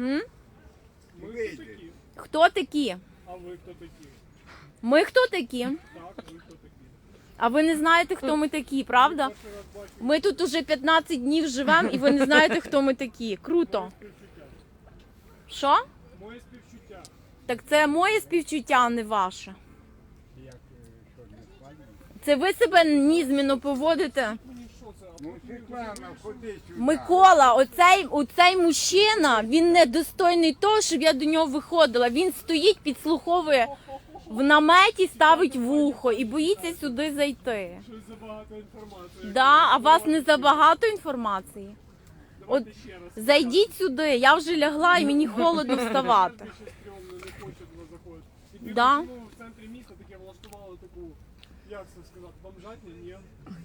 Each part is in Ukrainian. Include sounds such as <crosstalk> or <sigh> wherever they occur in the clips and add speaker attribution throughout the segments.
Speaker 1: М?
Speaker 2: Ми хто такі?
Speaker 1: Хто такі?
Speaker 2: А ви хто такі?
Speaker 1: Ми хто такі?
Speaker 2: Так, ви хто такі?
Speaker 1: А ви не знаєте, хто ми такі, правда? Ми тут уже 15 днів живемо і ви не знаєте, хто ми такі. Круто. Що?
Speaker 2: Моє співчуття.
Speaker 1: Так це моє співчуття, а не ваше.
Speaker 3: Е?
Speaker 1: Це ви себе нізмінно поводите. Микола, оцей, оцей мужчина, він недостойний того, щоб я до нього виходила. Він стоїть, підслуховує в наметі, ставить вухо і боїться сюди зайти. Да, а вас не забагато інформації? От зайдіть сюди, я вже лягла і мені холодно вставати.
Speaker 2: Не
Speaker 1: Да.
Speaker 2: в центрі міста таке влаштували таку, як це сказати, бомжатня? Ні.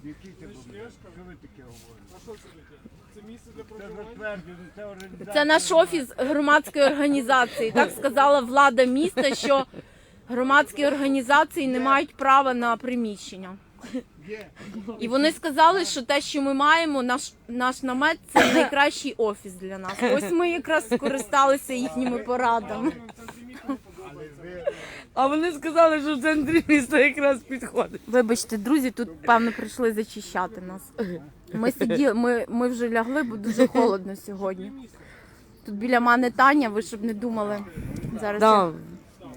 Speaker 3: Це
Speaker 2: Це.
Speaker 3: Що ви таке говорите?
Speaker 2: А що це таке? Це місце для
Speaker 3: Це
Speaker 2: проживання?
Speaker 3: затверджено, це організація.
Speaker 1: Це наш офіс громадської організації. Так сказала влада міста, що громадські організації не мають права на приміщення.
Speaker 3: Є.
Speaker 1: І вони сказали, що те, що ми маємо, наш наш намет це найкращий офіс для нас. Ось ми якраз скористалися їхніми порадами
Speaker 2: міста не подобається.
Speaker 3: Ви
Speaker 4: А вони сказали, що в центрі міста якраз підходить.
Speaker 1: Вибачте, друзі, тут певно прийшли зачищати нас. Ми сиділи, ми, ми вже лягли, бо дуже <laughs> холодно сьогодні. Тут біля мене Таня, ви щоб не думали. Зараз
Speaker 4: Да,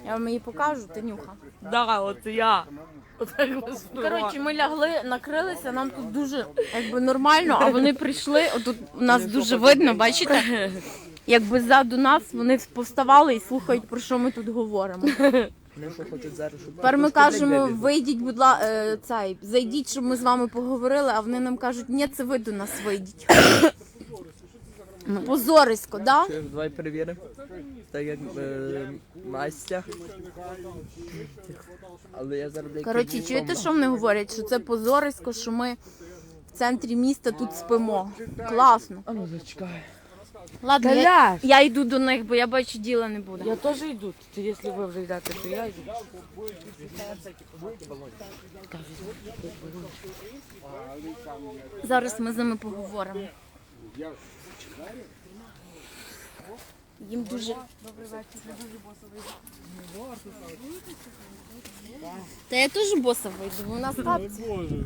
Speaker 1: я вам її покажу, Танюха.
Speaker 4: да, от я. Отак вас
Speaker 1: Коротше, ми лягли, накрилися, нам тут дуже якби нормально, а вони прийшли. Отут нас дуже видно, бачите? <laughs> Якби ззаду нас вони повставали і слухають, про що ми тут говоримо. <laughs>
Speaker 4: Не що хочуть зараз, щоб
Speaker 1: Тепер ми кажемо, вийдіть, будь ласка, цей, зайдіть, щоб ми з вами поговорили, а вони нам кажуть, ні, це ви до нас вийдіть. <coughs> Ну, Позорисько, да?
Speaker 4: Давай перевіримо. Так як е, Настя. Але я зараз
Speaker 1: Коротше, чуєте, що вони говорять? Що це позорисько, що ми в центрі міста тут спимо. Класно.
Speaker 4: А ну зачекай.
Speaker 1: Ладно, я, я йду до них, бо я бачу, діла не буде.
Speaker 4: Я теж йду. Ти, якщо ви вже йдете, то я йду.
Speaker 1: Зараз ми з ними поговоримо. Їм дуже. Та я теж боса вийду, бо у нас.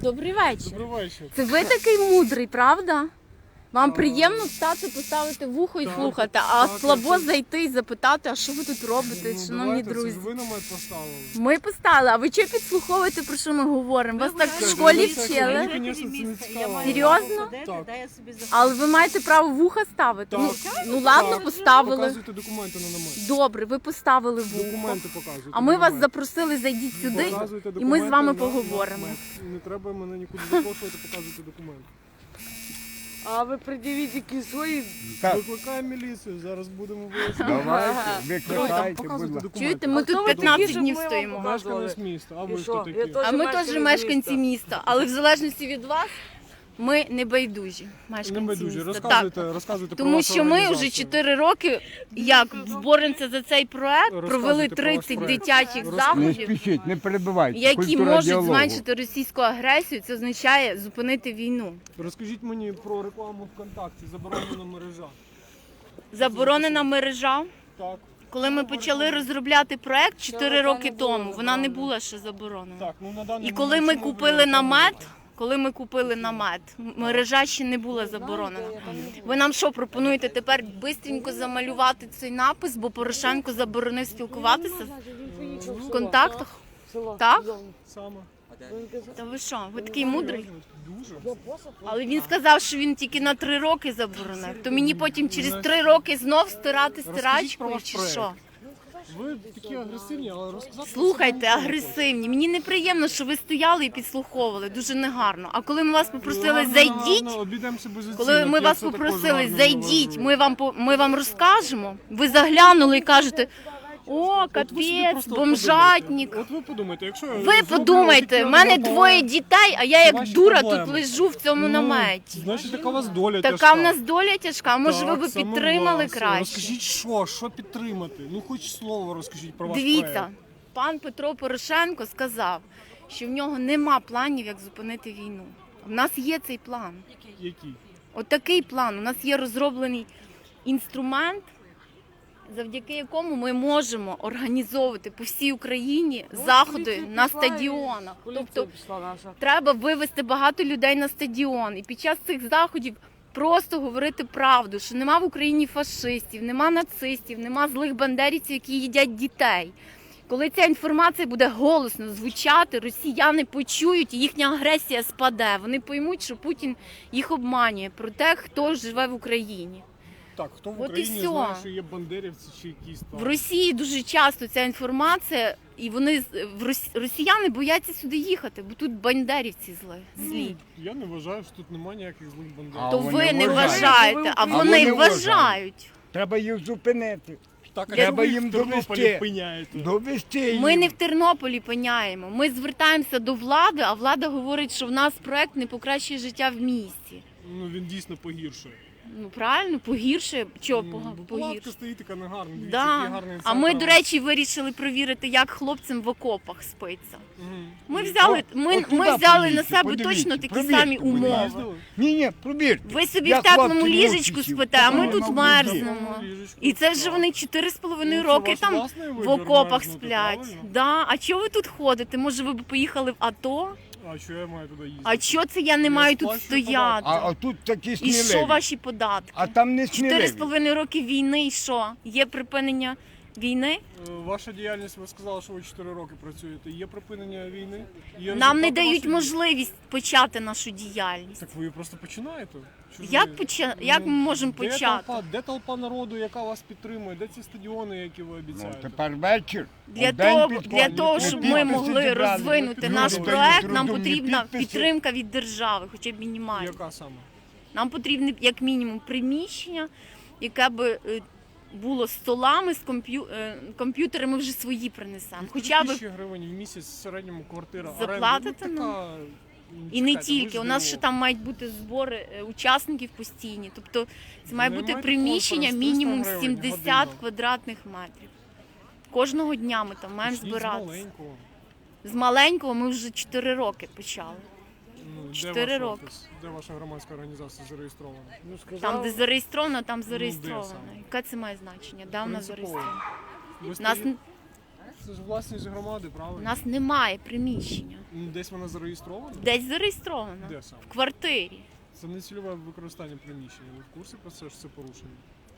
Speaker 1: Добрий вечір.
Speaker 2: Добрий вечір.
Speaker 1: Це ви такий мудрий, правда? Вам приємно встати, поставити вухо і слухати, а
Speaker 2: так,
Speaker 1: слабо
Speaker 2: так.
Speaker 1: зайти і запитати, а що ви тут робите,
Speaker 2: Ну,
Speaker 1: шановні
Speaker 2: давайте,
Speaker 1: друзі.
Speaker 2: Це ви намет поставили.
Speaker 1: Ми поставили, а ви чого підслуховуєте, про що ми говоримо? Вас так в школі вчили?
Speaker 2: звісно, це не цікаво.
Speaker 1: Серйозно?
Speaker 2: Так.
Speaker 1: Але ви маєте право вуха ставити. Ну,
Speaker 2: Так.
Speaker 1: ну ладно,
Speaker 2: Так.
Speaker 1: поставили.
Speaker 2: Показуйте документи на намет.
Speaker 1: Добре, ви поставили вухо.
Speaker 2: Документи показуйте.
Speaker 1: А ми
Speaker 2: на
Speaker 1: вас
Speaker 2: намет.
Speaker 1: запросили, зайдіть сюди,
Speaker 2: Показуйте
Speaker 1: і ми з
Speaker 2: документи
Speaker 1: вами
Speaker 2: на
Speaker 1: поговоримо.
Speaker 2: намет. Не треба мене нікуди запрошувати, показуйте документи.
Speaker 4: А ви придивіть які свої.
Speaker 3: Так.
Speaker 2: Викликаємо міліцію, зараз будемо <laughs> виясняти.
Speaker 3: Давайте, викликайте, будь ласка.
Speaker 1: Чуєте, ми тут 15 днів стоїмо.
Speaker 2: Мешканець міста, а ви
Speaker 4: що?
Speaker 2: такі?
Speaker 1: А ми теж мешканці
Speaker 4: міста.
Speaker 1: міста, але в залежності від вас ми не байдужі.
Speaker 2: Не
Speaker 1: Мешканці
Speaker 2: байдужі,
Speaker 1: міста. Так.
Speaker 2: розказуйте, розказуйте про
Speaker 1: Тому
Speaker 2: вашу
Speaker 1: що ми вже
Speaker 2: організацію.
Speaker 1: 4 роки, як боремося за цей проект,
Speaker 2: Розказуйте
Speaker 1: провели
Speaker 2: про ваш
Speaker 1: 30
Speaker 2: проект.
Speaker 1: дитячих.
Speaker 3: Не
Speaker 1: заходів,
Speaker 3: спішіть, не перебивайте.
Speaker 1: які
Speaker 3: Культура
Speaker 1: можуть
Speaker 3: діалогу.
Speaker 1: зменшити російську агресію. Це означає зупинити війну.
Speaker 2: Розкажіть мені про рекламу ВКонтакті, заборонена мережа.
Speaker 1: Заборонена мережа.
Speaker 2: Так,
Speaker 1: Коли ми почали розробляти проект 4 роки тому, вона не була ще заборонена.
Speaker 2: так, ну на даний
Speaker 1: І коли
Speaker 2: момент
Speaker 1: ми
Speaker 2: чому ви
Speaker 1: купили
Speaker 2: рекламуєте?
Speaker 1: намет, коли ми купили намет, мережа ще не була заборонена. Ви нам що пропонуєте тепер бистренько замалювати цей напис, бо Порошенко заборонив спілкуватися в контактах? Так? Та ви що? Ви такий мудрий? Але він сказав, що він тільки на три роки заборонив. То мені потім через три роки знов стирати
Speaker 2: про
Speaker 1: стирачкою чи що?
Speaker 2: Ви такі агресивні, але розказати...
Speaker 1: Слухайте, агресивні. Мені неприємно, що ви стояли і підслуховували. Дуже негарно. А коли ми вас попросили, зайдіть.
Speaker 2: Обійдемося без
Speaker 1: Коли ми вас попросили, зайдіть, ми вам по- ми вам розкажемо. Ви заглянули і кажете, о, капець, бомжатник.
Speaker 2: От ви подумайте, якщо я
Speaker 1: Ви
Speaker 2: зроблю
Speaker 1: подумайте, в мене
Speaker 2: рекламу,
Speaker 1: двоє дітей, а я як
Speaker 2: ваші
Speaker 1: дура
Speaker 2: проблеми.
Speaker 1: тут лежу в цьому
Speaker 2: ну,
Speaker 1: наметі.
Speaker 2: Значить, така у вас доля
Speaker 1: Така
Speaker 2: тяжка.
Speaker 1: в нас доля тяжка. Може, ви
Speaker 2: Так,
Speaker 1: б
Speaker 2: саме
Speaker 1: підтримали
Speaker 2: вас.
Speaker 1: краще?
Speaker 2: Розкажіть, що, що підтримати? Ну, хоч слово розкажіть про ваш
Speaker 1: Дивіться,
Speaker 2: проект.
Speaker 1: пан Петро Порошенко сказав, що в нього нема планів, як зупинити війну. У нас є цей план.
Speaker 2: Який?
Speaker 1: От такий план. У нас є розроблений інструмент, завдяки якому ми можемо організовувати по всій Україні заходи на стадіонах. Тобто треба вивести багато людей на стадіон. І під час цих заходів просто говорити правду, що нема в Україні фашистів, нема нацистів, нема злих бандерівців, які їдять дітей. Коли ця інформація буде голосно звучати, росіяни почують і їхня агресія спаде. Вони поймуть, що Путін їх обманює про те, хто живе в Україні.
Speaker 2: Так, хто в
Speaker 1: От і
Speaker 2: Україні знає, що є бандерівці чи якісь там.
Speaker 1: В Росії дуже часто ця інформація, і вони з- в Рос- росіяни бояться сюди їхати, бо тут бандерівці зли. злі.
Speaker 2: Ну, Я не вважаю, що тут немає ніяких злих бандерів.
Speaker 3: А
Speaker 1: То
Speaker 3: вони
Speaker 1: ви не
Speaker 3: вважають.
Speaker 1: вважаєте, а
Speaker 3: А
Speaker 1: вони
Speaker 3: вони
Speaker 1: вважають.
Speaker 3: Треба їх зупинити.
Speaker 2: Так, а ви
Speaker 3: їм
Speaker 2: в Тернополі
Speaker 3: довести.
Speaker 2: пиняєте?
Speaker 3: Довести їх.
Speaker 1: Ми не в Тернополі пиняємо. Ми звертаємося до влади, а влада говорить, що в нас проект не покращує життя в місті.
Speaker 2: Ну він дійсно погіршує.
Speaker 1: Ну правильно, погіршує. Чого
Speaker 2: Ну,
Speaker 1: пога-
Speaker 2: бо Палатка стоїть така негарна. Дивіться, який
Speaker 1: Да.
Speaker 2: гарний
Speaker 1: А ми, до речі, вирішили провірити, як хлопцям в окопах спиться.
Speaker 2: Мгм.
Speaker 1: Ми взяли, ми,
Speaker 3: от туди
Speaker 1: ми взяли на себе
Speaker 3: подивіться,
Speaker 1: точно такі
Speaker 3: провірте,
Speaker 1: самі
Speaker 3: будь
Speaker 1: умови.
Speaker 3: Ні, ні, пробірте.
Speaker 1: Ви собі
Speaker 3: Я
Speaker 1: в теплому
Speaker 3: хлопців
Speaker 1: ліжечку спите, а ми тут
Speaker 3: на
Speaker 1: мерзнемо.
Speaker 2: Ліжечко,
Speaker 1: І це вже
Speaker 2: так.
Speaker 1: вони 4,5
Speaker 2: Ну, це
Speaker 1: роки
Speaker 2: ваш
Speaker 1: там
Speaker 2: власний
Speaker 1: в
Speaker 2: вибір
Speaker 1: окопах
Speaker 2: мерзнути,
Speaker 1: сплять.
Speaker 2: правильно?
Speaker 1: Да. А чого ви тут ходите? Може, ви б поїхали в АТО?
Speaker 2: А що я маю туди їздити?
Speaker 1: А чого це я не маю тут
Speaker 2: сплачую
Speaker 1: стояти?
Speaker 3: А, а тут такі
Speaker 1: І
Speaker 3: сміливі.
Speaker 1: що ваші податки?
Speaker 3: А там не
Speaker 1: Чотири
Speaker 3: сміливі.
Speaker 1: з половиною роки війни і що? Є припинення війни?
Speaker 2: Е, Ваша діяльність, ви сказали, що ви 4 роки працюєте. Є припинення війни? Є
Speaker 1: Нам не дають
Speaker 2: вашої
Speaker 1: можливість почати нашу діяльність.
Speaker 2: Так ви просто починаєте.
Speaker 1: Як поча-
Speaker 2: Ну,
Speaker 1: як ми можемо
Speaker 2: де
Speaker 1: почати?
Speaker 2: Толпа, де толпа народу, яка вас підтримує? Де ці стадіони, які ви
Speaker 3: Ну,
Speaker 2: обіцяєте?
Speaker 3: тепер вечір.
Speaker 1: Для того,
Speaker 3: підходить,
Speaker 1: для того, щоб ми могли
Speaker 3: зібрали,
Speaker 1: розвинути наш
Speaker 3: дають
Speaker 1: проект, нам потрібна
Speaker 3: підписи.
Speaker 1: підтримка від держави, хоча б мінімальна.
Speaker 2: Яка саме?
Speaker 1: Нам потрібне як мінімум приміщення, яке би е, було з столами, з комп'ю... е, комп'ютерами вже свої принесемо. Хоча б
Speaker 2: тисячі гривень в місяць в середньому квартира.
Speaker 1: Заплатите
Speaker 2: ну, така...
Speaker 1: і не
Speaker 2: Чекайте,
Speaker 1: тільки. У нас ще там мають бути збори е, учасників постійні. Тобто це має
Speaker 2: Не
Speaker 1: бути приміщення
Speaker 2: конференц, 300
Speaker 1: мінімум
Speaker 2: гривень
Speaker 1: 70
Speaker 2: година.
Speaker 1: квадратних метрів. Кожного дня ми там маємо
Speaker 2: Почніть з
Speaker 1: збиратися.
Speaker 2: маленького.
Speaker 1: З маленького ми вже 4 роки почали.
Speaker 2: Ну, де
Speaker 1: Чотири
Speaker 2: ваш
Speaker 1: роки.
Speaker 2: офіс? Де ваша громадська організація зареєстрована?
Speaker 4: Ну,
Speaker 1: Там, де зареєстровано, там
Speaker 2: де
Speaker 1: зареєстровано.
Speaker 2: саме?
Speaker 1: Яке це має значення? Де вона
Speaker 2: Принципово.
Speaker 1: зареєстрована?
Speaker 2: Ви
Speaker 1: Нас,
Speaker 2: стоїте- Це ж власність громади,
Speaker 1: у
Speaker 2: правильно?
Speaker 1: нас немає приміщення.
Speaker 2: Ну, Десь вона зареєстрована?
Speaker 1: Десь зареєстровано.
Speaker 2: Де саме?
Speaker 1: В квартирі.
Speaker 2: Це не цільове використання приміщення. Ви в курсі про це, що це порушення?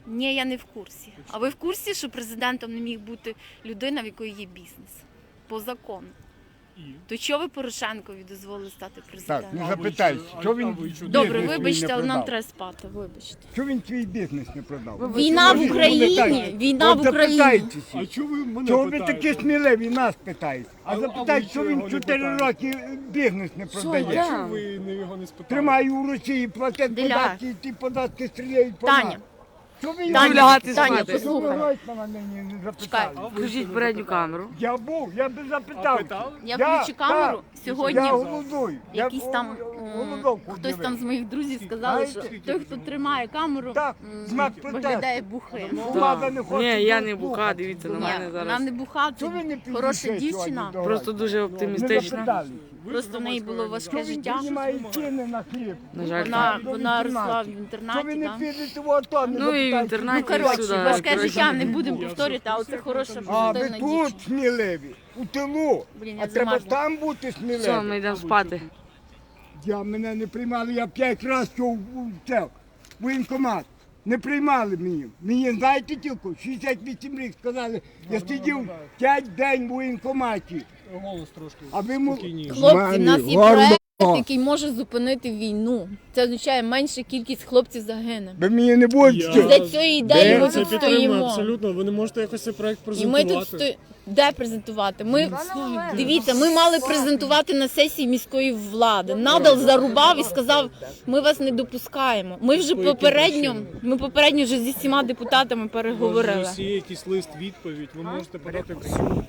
Speaker 1: Ні, я не в курсі. А ви в курсі, що президентом не міг бути людина, в якої є бізнес? По закону.
Speaker 2: І?
Speaker 1: То чого ви Порошенкові дозволили стати
Speaker 3: Так,
Speaker 1: президентом?
Speaker 3: ну запитайся,
Speaker 2: що-
Speaker 3: що він
Speaker 1: Добре, вибачте, але нам
Speaker 3: продав?
Speaker 1: треба спати. Вибачте.
Speaker 3: Що він свій бізнес не продав?
Speaker 1: Війна в Україні. Війна
Speaker 3: От
Speaker 1: в Україні.
Speaker 3: запитайтеся.
Speaker 2: А чого ви мене
Speaker 3: Чого ви
Speaker 2: питаєте?
Speaker 3: такі сміливі нас питаєте?
Speaker 2: А-
Speaker 3: А
Speaker 2: а
Speaker 3: запитайте, що
Speaker 2: чого
Speaker 3: він
Speaker 2: не
Speaker 3: 4
Speaker 2: питаєте?
Speaker 3: роки бізнес не продає.
Speaker 1: я?
Speaker 2: Чого ви не його не спитали?
Speaker 3: Тримає у Росії, платять
Speaker 1: Диля.
Speaker 3: податки, і ті податки стріляють по
Speaker 1: Таня,
Speaker 3: нас.
Speaker 1: Таня,
Speaker 3: його
Speaker 4: лягати
Speaker 1: Таня,
Speaker 4: спати.
Speaker 1: послухай.
Speaker 2: Ви
Speaker 4: Включіть передню камеру.
Speaker 3: Я був, я би запитав.
Speaker 1: Я включу камеру. Сьогодні
Speaker 3: Я голодую.
Speaker 1: Якийсь там м,
Speaker 3: голодовку
Speaker 1: хтось там з моїх друзів сказали, що
Speaker 3: Знаєте?
Speaker 1: той, хто тримає камеру,
Speaker 3: Так,
Speaker 1: м,
Speaker 3: знак протесту.
Speaker 1: виглядає бухим.
Speaker 3: Влада не хоче
Speaker 4: Ні, я не
Speaker 3: слухати.
Speaker 4: бука, дивіться на
Speaker 1: Ні,
Speaker 4: мене
Speaker 1: вона
Speaker 4: зараз.
Speaker 1: не буха,
Speaker 3: ви не
Speaker 1: хороша
Speaker 3: підійшли
Speaker 1: дівчина.
Speaker 3: сьогодні до
Speaker 4: Просто дуже
Speaker 3: Не
Speaker 4: оптимістично.
Speaker 3: запитали.
Speaker 1: Просто в неї було важке життя.
Speaker 3: піднімає ціни на хліб?
Speaker 4: На жаль,
Speaker 1: Вона, вона росла в
Speaker 3: Що ви
Speaker 1: інтернаті.
Speaker 3: не
Speaker 1: да.
Speaker 3: підете в АТО, не
Speaker 4: Ну і в
Speaker 3: запитайте,
Speaker 4: інтернаті,
Speaker 1: Ну, коротше,
Speaker 4: сюди,
Speaker 1: важке життя не будемо повторювати, але це хороша
Speaker 3: А ви
Speaker 1: позитивна
Speaker 3: тут сміливі, у тилу.
Speaker 1: Блін, я
Speaker 3: А треба
Speaker 1: замерзла.
Speaker 3: там бути
Speaker 4: Все,
Speaker 3: сміливі.
Speaker 4: ми йдемо спати.
Speaker 3: Я мене не приймали, я п'ять разів йшов у це, в воєнкомат. Не приймали мені. Мені, знаєте тільки, 68 рік сказали, я сидів 5 день в воєнкоматі.
Speaker 2: Голос трошки
Speaker 3: А ви
Speaker 2: спокійніше.
Speaker 1: Хлопці, в нас є
Speaker 3: Гарно.
Speaker 1: проект, який може зупинити війну. Це означає менша кількість хлопців загине.
Speaker 3: Ви мені не будете.
Speaker 1: І за цією ідеєю ми тут стоїмо.
Speaker 2: абсолютно. Ви не можете якось цей проект
Speaker 1: І ми тут
Speaker 2: презентувати.
Speaker 1: сто... де презентувати? Ми дивіться, ми мали презентувати на сесії міської влади. Надал зарубав і сказав, ми вас не допускаємо. Ми вже
Speaker 2: По
Speaker 1: попередньо, ми попередньо вже зі всіма депутатами переговорили.
Speaker 2: Якщо є якийсь лист відповідь, ви можете подати в суд.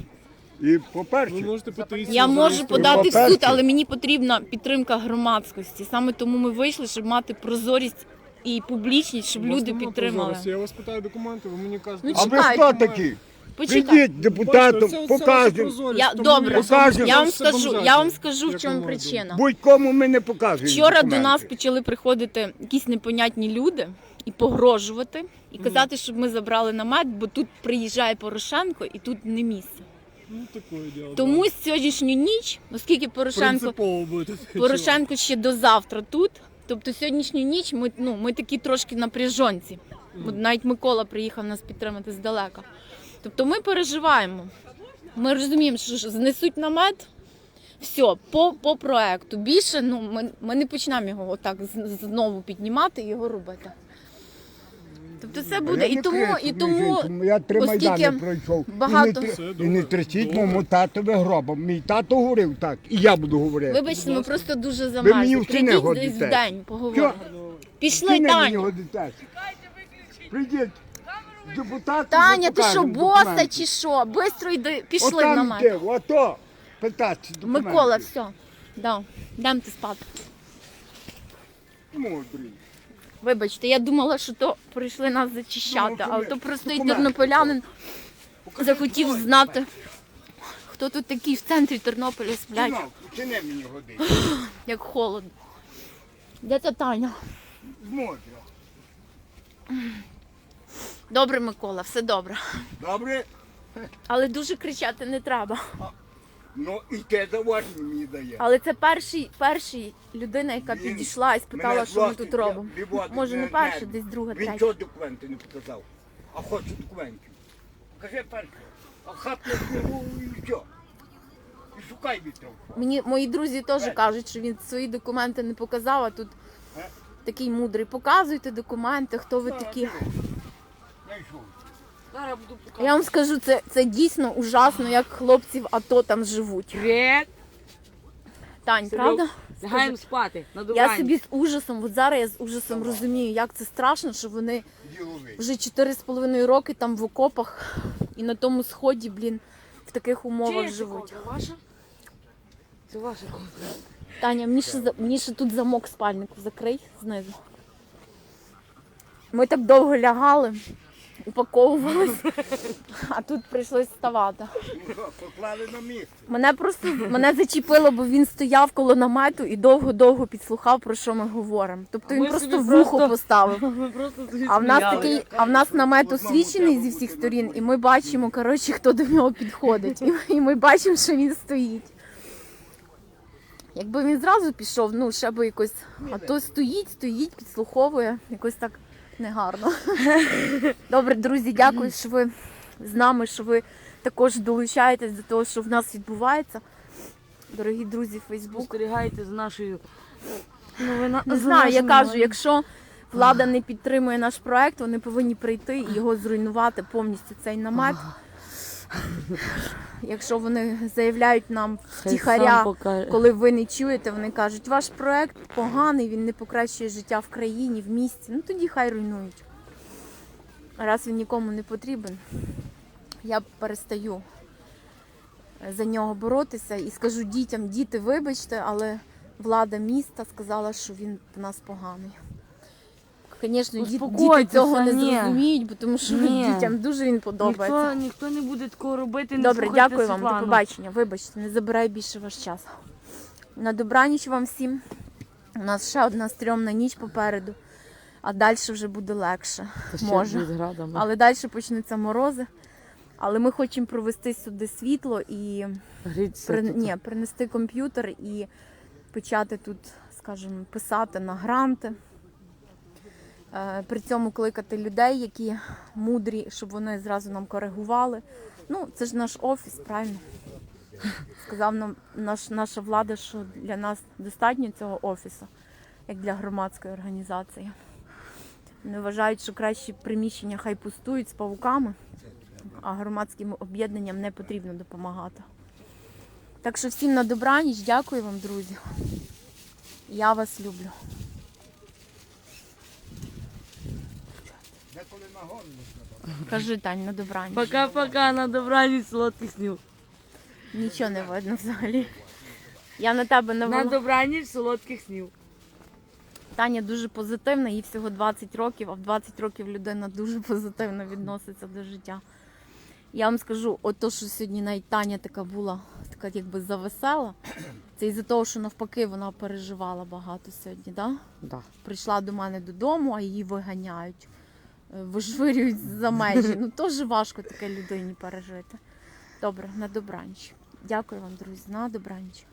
Speaker 3: І по-перше,
Speaker 2: можете петицію.
Speaker 1: Я можу
Speaker 2: зареєструвати.
Speaker 1: подати в суд,
Speaker 3: По-перше-
Speaker 1: але мені потрібна підтримка громадськості. Саме тому ми вийшли, щоб мати прозорість і публічність, щоб
Speaker 2: У вас
Speaker 1: люди
Speaker 2: нема
Speaker 1: підтримали.
Speaker 2: прозорості. Я вас питаю документи, ви мені кажете.
Speaker 1: Ну,
Speaker 3: а ви
Speaker 1: чекайте.
Speaker 3: хто такі?
Speaker 1: Почекай.
Speaker 3: Прийдіть депутатом, покажемо.
Speaker 1: Я добре,
Speaker 3: Покажемо.
Speaker 1: я вам скажу. Я вам скажу, в чому причина.
Speaker 3: Будь-кому ми не показуємо.
Speaker 1: Вчора до
Speaker 3: документи.
Speaker 1: нас почали приходити якісь непонятні люди і погрожувати, і казати, щоб ми забрали намет, бо тут приїжджає Порошенко і тут не місце.
Speaker 2: Ну, такое дело.
Speaker 1: Тому сьогоднішню ніч, оскільки. Порошенко
Speaker 2: Принципово.
Speaker 1: Порошенко ще до завтра тут. Тобто сьогоднішню ніч ми, ну, ми такі трошки напряжонці. Бо навіть Микола приїхав нас підтримати здалека. Тобто ми переживаємо. Ми розуміємо, що ж знесуть намет. Все, по, по проекту. Більше ну, ми, ми не почнемо його отак з- знову піднімати і його робити. Тобто це буде. І
Speaker 3: не
Speaker 1: тому, і тому
Speaker 3: я три
Speaker 1: оскільки
Speaker 3: майдани пройшов.
Speaker 1: багато-
Speaker 3: І не, тр- і не тричіть моєму татові гробом. Мій тато говорив так, і я буду говорити.
Speaker 1: вибачте, ми просто дуже
Speaker 3: мені
Speaker 1: замерзли.
Speaker 3: в
Speaker 1: Прийдіть десь в день, поговоримо. Пішли, Таня.
Speaker 3: Прийдіть. Депутат.
Speaker 1: Таня, ти що, боса чи що? Бистро йди, пішли на
Speaker 3: Отам
Speaker 1: мене.
Speaker 3: йди, ото. Питати документи.
Speaker 1: Микола, все. Да. Дам ти спати.
Speaker 3: Мудрий.
Speaker 1: Вибачте, я думала, що то прийшли нас
Speaker 3: Ну,
Speaker 1: зачищати, але то
Speaker 3: документи.
Speaker 1: тернополянин захотів знати, хто тут такий в центрі Тернополя сплять,
Speaker 3: не мені годить? <sighs>
Speaker 1: як холодно. Де та Таня?
Speaker 3: Зможу.
Speaker 1: Добре, Микола, все добре.
Speaker 3: Добре?
Speaker 1: Але дуже кричати не треба.
Speaker 3: Ну і те зауваження мені дає.
Speaker 1: Але це перший, перший людина, яка підійшла і спитала,
Speaker 3: Мене
Speaker 1: що ми
Speaker 3: власник,
Speaker 1: тут
Speaker 3: я
Speaker 1: робимо. Може, не перша, десь друга,
Speaker 3: Він
Speaker 1: третя.
Speaker 3: чого документи не показав? А хоче документів. Покажи перше. А хату книгу і все. І шукай вітров.
Speaker 1: Мені мої друзі теж кажуть, що він свої документи не показав, а тут
Speaker 3: Е?
Speaker 1: такий мудрий. Показуйте документи, хто ви такі.
Speaker 3: Знайшов.
Speaker 1: Я вам скажу, це, це дійсно ужасно, як хлопці в АТО там живуть.
Speaker 5: Привіт!
Speaker 1: Тань, правда?
Speaker 5: Лягаємо спати. На
Speaker 1: Я собі з ужасом, от зараз я з ужасом розумію, як це страшно, що вони вже 4,5 роки там в окопах і на тому сході, блін, в таких умовах
Speaker 5: Чия це
Speaker 1: живуть.
Speaker 5: ковдра? Ваша? Це ваша ковдра.
Speaker 1: Таня, мені ще, за- мені ще тут замок спальнику закрий знизу. Ми так довго лягали, упаковувались, а тут прийшлось вставати.
Speaker 3: Ну поклали на місце.
Speaker 1: Мене просто мене зачепило, бо він стояв коло намету і довго-довго підслухав, про що ми говоримо. Тобто
Speaker 5: А
Speaker 1: він просто вухо
Speaker 5: просто-
Speaker 1: поставив. <laughs>
Speaker 5: Ми просто
Speaker 1: А в нас такий, а в нас намет освічений зі всіх сторін, і ми бачимо, коротше, хто до нього підходить. І, і ми бачимо, що він стоїть. Якби він зразу пішов, ну ще би якось. А то стоїть, стоїть, підслуховує, якось так негарно. <laughs> Добре, друзі, дякую, що ви з нами, що ви також долучаєтесь до того, що в нас відбувається. Дорогі друзі, Фейсбук.
Speaker 5: Спостерігайте з нашою. Ну, ви на...
Speaker 1: Не знаю, я кажу, якщо влада не підтримує наш проект, вони повинні прийти і його зруйнувати повністю цей намет. <laughs> Якщо вони заявляють нам втіхаря, коли ви не чуєте, вони кажуть, ваш проект поганий, він не покращує життя в країні, в місті. Ну тоді хай руйнують. Раз він нікому не потрібен, я перестаю за нього боротися і скажу дітям, діти, вибачте, але влада міста сказала, що він в нас поганий. Звісно, діти,
Speaker 5: Успокойтеся,
Speaker 1: цього не
Speaker 5: ні.
Speaker 1: зрозуміють, бо тому що
Speaker 5: Ні.
Speaker 1: дітям дуже він подобається.
Speaker 5: Ніхто, ніхто не буде такого робити. Не
Speaker 1: Добре,
Speaker 5: слухайте
Speaker 1: дякую вам, до
Speaker 5: Світлану.
Speaker 1: побачення. Вибачте, не забирай більше ваш час. На добраніч вам всім. У нас ще одна стрьомна ніч попереду, а далі вже буде легше.
Speaker 5: Та ще
Speaker 1: Може.
Speaker 5: з градами.
Speaker 1: Але далі почнуться морози. Але ми хочемо провести сюди світло і
Speaker 5: Гріться
Speaker 1: при...
Speaker 5: тут.
Speaker 1: Ні, принести комп'ютер і почати тут, скажімо, писати на гранти. Е, При цьому кликати людей, які мудрі, щоб вони зразу нам коригували. Ну, це ж наш офіс, правильно? <laughs> Сказав нам наш, наша влада, що для нас достатньо цього офісу, як для громадської організації. Вони вважають, що кращі приміщення хай пустують з павуками, а громадським об'єднанням не потрібно допомагати. Так що всім на добраніч, дякую вам, друзі. Я вас люблю. Кажи, Тань, на добраніч.
Speaker 5: Пока-пока, на добраніч, солодких снів.
Speaker 1: Нічого не видно взагалі. Я на тебе
Speaker 5: На
Speaker 1: навела.
Speaker 5: добраніч, солодких снів.
Speaker 1: Таня дуже позитивна, їй всього 20 років, а в 20 років людина дуже позитивно відноситься до життя. Я вам скажу, ото, що сьогодні навіть Таня така була така якби завесела. Це із-за того, що навпаки вона переживала багато сьогодні, да?
Speaker 5: Да.
Speaker 1: Прийшла до мене додому, а її виганяють, вишвирюють за межі. Ну теж важко таке людині пережити. Добре, на добранч. Дякую вам, друзі, на добраніч.